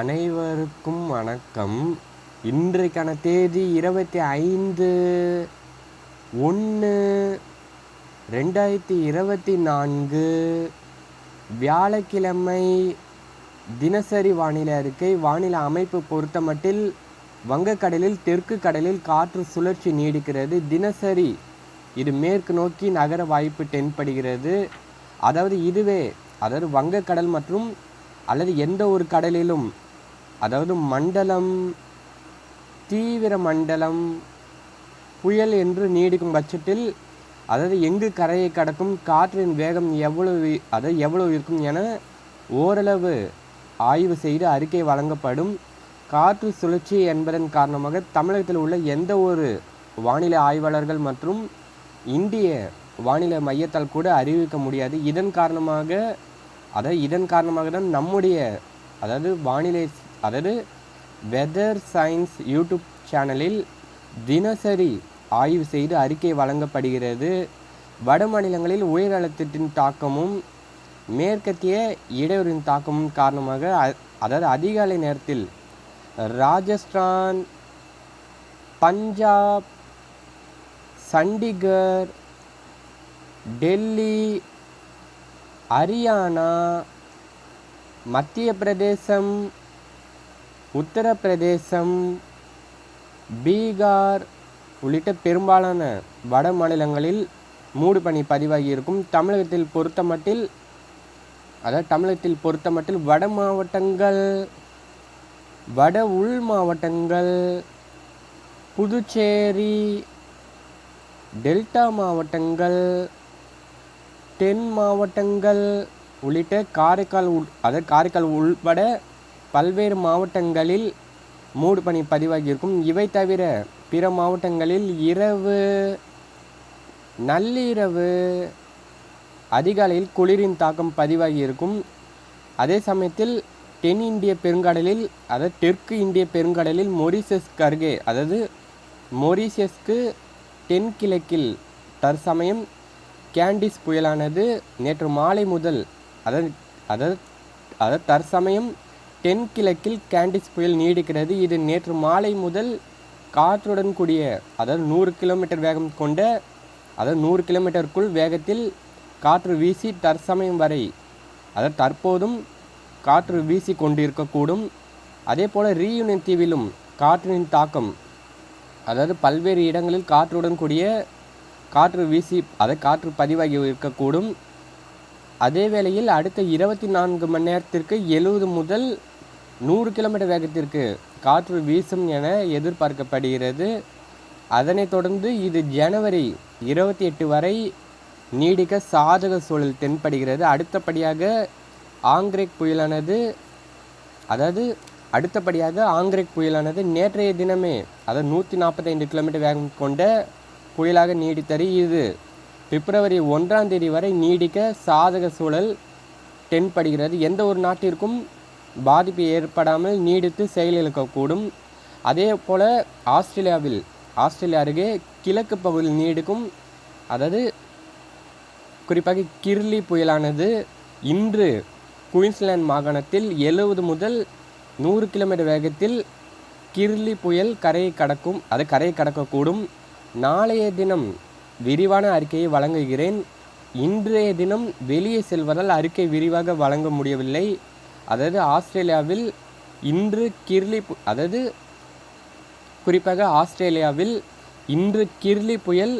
அனைவருக்கும் வணக்கம். இன்றைக்கான தேதி இருபத்தி ஐந்து ஒன்று ரெண்டாயிரத்தி இருபத்தி நான்கு. வியாழக்கிழமை தினசரி வானிலை அறிக்கை. வானிலை அமைப்பு பொறுத்தமட்டில் வங்கக்கடலில் தெற்கு கடலில் காற்று சுழற்சி நீடிக்கிறது. தினசரி இது மேற்கு நோக்கி நகர வாய்ப்பு தென்படுகிறது. அதாவது இதுவே அதாவது வங்கக்கடல் மற்றும் அல்லது எந்த ஒரு கடலிலும் அதாவது மண்டலம் தீவிர மண்டலம் புயல் என்று நீடிக்கும் பட்சத்தில் அதாவது எங்கு கரையை கடக்கும் காற்றின் வேகம் எவ்வளவு அதாவது எவ்வளவு இருக்கும் என ஓரளவு ஆய்வு செய்து அறிக்கை வழங்கப்படும். காற்று சுழற்சி என்பதன் காரணமாக தமிழகத்தில் உள்ள எந்த ஒரு வானிலை ஆய்வாளர்கள் மற்றும் இந்திய வானிலை மையத்தால் கூட அறிவிக்க முடியாது. இதன் காரணமாக அதாவது இதன் காரணமாக தான் நம்முடைய அதாவது வானிலை அதாவது வெதர் சயின்ஸ் யூடியூப் சேனலில் தினசரி ஆய்வு செய்து அறிக்கை வழங்கப்படுகிறது. வட மாநிலங்களில் உயர் அழுத்தத்தின் தாக்கமும் மேற்கத்திய இடையூறின் தாக்கமும் காரணமாக அ- அதாவது அதிகாலை நேரத்தில் ராஜஸ்தான் பஞ்சாப் சண்டிகர் டெல்லி ஹரியானா மத்திய பிரதேசம் உத்தரப்பிரதேசம் பீகார் உள்ளிட்ட பெரும்பாலான வட மாநிலங்களில் மூடுபனி பதிவாகி இருக்கும் தமிழகத்தில் பொறுத்தமட்டில் அதாவது தமிழகத்தில் பொறுத்தமட்டில் வட மாவட்டங்கள் வட உள் மாவட்டங்கள் புதுச்சேரி டெல்டா மாவட்டங்கள் தென் மாவட்டங்கள் உள்ளிட்ட காரைக்கால் உள் அதாவது காரைக்கால் உள்பட பல்வேறு மாவட்டங்களில் மூடு மூடுபனி பதிவாகியிருக்கும். இவை தவிர பிற மாவட்டங்களில் இரவு நள்ளிரவு அதிகாலையில் குளிரின் தாக்கம் பதிவாகியிருக்கும். அதே சமயத்தில் தென் இந்திய பெருங்கடலில் அதாவது தெற்கு இந்திய பெருங்கடலில் மொரிசஸ்க்கு அருகே அதாவது மொரிஷியஸ்க்கு தென்கிழக்கில் தற்சமயம் கேண்டிஸ் புயலானது நேற்று மாலை முதல் அதாவது அதாவது அதாவது தற்சமயம் தென்கிழக்கில் கேண்டிஸ் புயல் நீடிக்கிறது. இது நேற்று மாலை முதல் காற்றுடன் கூடிய அதாவது நூறு கிலோமீட்டர் வேகம் கொண்ட அதாவது நூறு கிலோமீட்டருக்குள் வேகத்தில் காற்று வீசி தற்சமயம் வரை அதாவது தற்போதும் காற்று வீசி கொண்டிருக்கக்கூடும். அதே போல் ரீயூனியன் தீவிலும் காற்றின் தாக்கம் அதாவது பல்வேறு இடங்களில் காற்றுடன் கூடிய காற்று வீசி அதை காற்று பதிவாகி இருக்கக்கூடும். அதே வேளையில் அடுத்த இருபத்தி நான்கு மணி நேரத்திற்கு எழுபது முதல் நூறு கிலோமீட்டர் வேகத்திற்கு காற்று வீசும் என எதிர்பார்க்கப்படுகிறது. அதனைத் தொடர்ந்து இது ஜனவரி இருபத்தி எட்டு வரை நீடிக்க சாதக சூழல் தென்படுகிறது. அடுத்தபடியாக ஆங்கிரேக் புயலானது அதாவது அடுத்தபடியாக ஆங்கிரேக் புயலானது நேற்றைய தினமே அதாவது நூற்றி நாற்பத்தைந்து கிலோமீட்டர் வேகம் கொண்ட புயலாக நீடித்தது. இது பிப்ரவரி ஒன்றாம் தேதி வரை நீடிக்க சாதக சூழல் தென்படுகிறது. எந்த ஒரு நாட்டிற்கும் பாதிப்பு ஏற்படாமல் நீடித்து செயலிழக்கக்கூடும். அதே போல் ஆஸ்திரேலியாவில் ஆஸ்திரேலியா அருகே கிழக்கு பகுதியில் நீடிக்கும் அதாவது குறிப்பாக கிர்லி புயலானது இன்று குயின்ஸ்லாந்து மாகாணத்தில் எழுபது முதல் நூறு கிலோமீட்டர் வேகத்தில் கிர்லி புயல் கரையை கடக்கும் அது கரையை கடக்கக்கூடும். நாளைய தினம் விரிவான அறிக்கையை வழங்குகிறேன். இன்றைய தினம் வெளியே செல்வதால் அறிக்கை விரிவாக வழங்க முடியவில்லை. அதாவது ஆஸ்திரேலியாவில் இன்று கிர்லி பு- அதாவது குறிப்பாக ஆஸ்திரேலியாவில் இன்று கிர்லி புயல்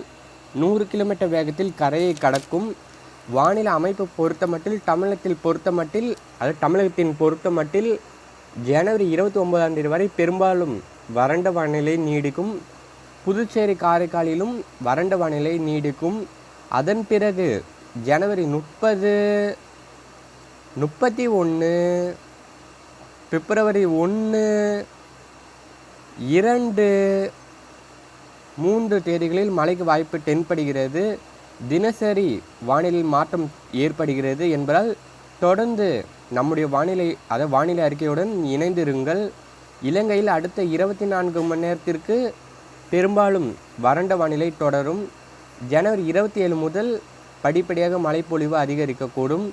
நூறு கிலோமீட்டர் வேகத்தில் கரையை கடக்கும். வானிலை அமைப்பு பொருத்தமட்டில் தமிழகத்தில் பொருத்தமட்டில் அது தமிழகத்தின் பொருத்தமட்டில் ஜனவரி இருபத்தி ஒன்பதாம் தேதி வரை பெரும்பாலும் வறண்ட வானிலை நீடிக்கும். புதுச்சேரி காரைக்காலிலும் வறண்ட வானிலை நீடிக்கும். அதன் பிறகு ஜனவரி முப்பது முப்பத்தி ஒன்று பிப்ரவரி ஒன்று இரண்டு மூன்று தேதிகளில் மழைக்கு வாய்ப்பு தென்படுகிறது. தினசரி வானிலை மாற்றம் ஏற்படுகிறது என்பதால் தொடர்ந்து நம்முடைய வானிலை அதாவது வானிலை அறிக்கையுடன் இணைந்திருங்கள். இலங்கையில் அடுத்த இருபத்தி நான்கு மணி நேரத்திற்கு பெரும்பாலும் வறண்ட வானிலை தொடரும். ஜனவரி இருபத்தி ஏழு முதல் படிப்படியாக மழைப்பொழிவு அதிகரிக்கக்கூடும்.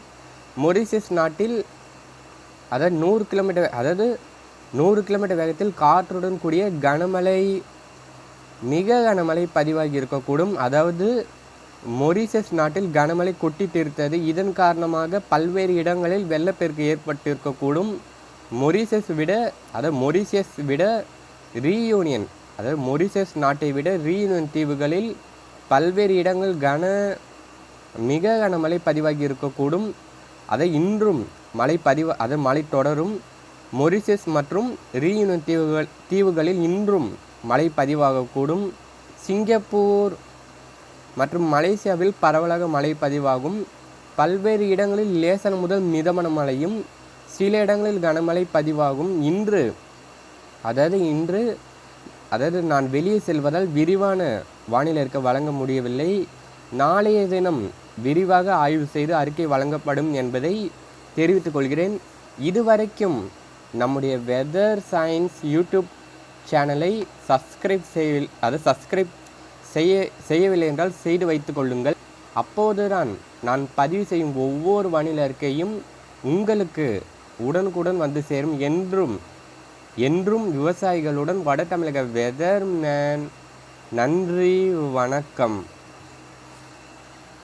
மொரிஷியஸ் நாட்டில் அதாவது நூறு கிலோமீட்டர் அதாவது நூறு கிலோமீட்டர் வேகத்தில் காற்றுடன் கூடிய கனமழை மிக கனமழை பதிவாகி இருக்கக்கூடும். அதாவது மொரிசஸ் நாட்டில் கனமழை கொட்டி தீர்த்தது. இதன் காரணமாக பல்வேறு இடங்களில் வெள்ளப்பெருக்கு ஏற்பட்டிருக்கக்கூடும். மொரிசஸ் விட அதாவது மொரிஷியஸ் விட ரீயூனியன் அதாவது மொரிஷியஸ் நாட்டை விட ரீயூனியன் தீவுகளில் பல்வேறு இடங்கள் கன மிக கனமழை பதிவாகி இருக்கக்கூடும். அதை இன்றும் மழை பதிவு அது மழை தொடரும் மொரிஷியஸ் மற்றும் ரீயூனியன் தீவுகள் தீவுகளில் இன்றும் மழை பதிவாகக்கூடும் சிங்கப்பூர் மற்றும் மலேசியாவில் பரவலாக மழை பதிவாகும் பல்வேறு இடங்களில் லேசன் முதல் மிதமான மழையும் சில இடங்களில் கனமழை பதிவாகும். இன்று அதாவது இன்று அதாவது நான் வெளியே செல்வதால் விரிவான வானிலை இருக்க வழங்க முடியவில்லை. நாளைய தினம் விரிவாக ஆய்வு செய்து அறிக்கை வழங்கப்படும் என்பதை தெரிவித்துக் கொள்கிறேன். இதுவரைக்கும் நம்முடைய வெதர் சயின்ஸ் யூடியூப் சேனலை சப்ஸ்கிரைப் செய்ய அதை சப்ஸ்கிரைப் செய்ய செய்யவில்லை என்றால் செய்து வைத்துக் கொள்ளுங்கள். அப்போதுதான் நான் பதிவு செய்யும் ஒவ்வொரு வானிலை அறிக்கையும் உங்களுக்கு உடனுக்குடன் வந்து சேரும் என்றும் என்றும் விவசாயிகளுடன் வட தமிழக வெதர் மேன் நன்றி வணக்கம்.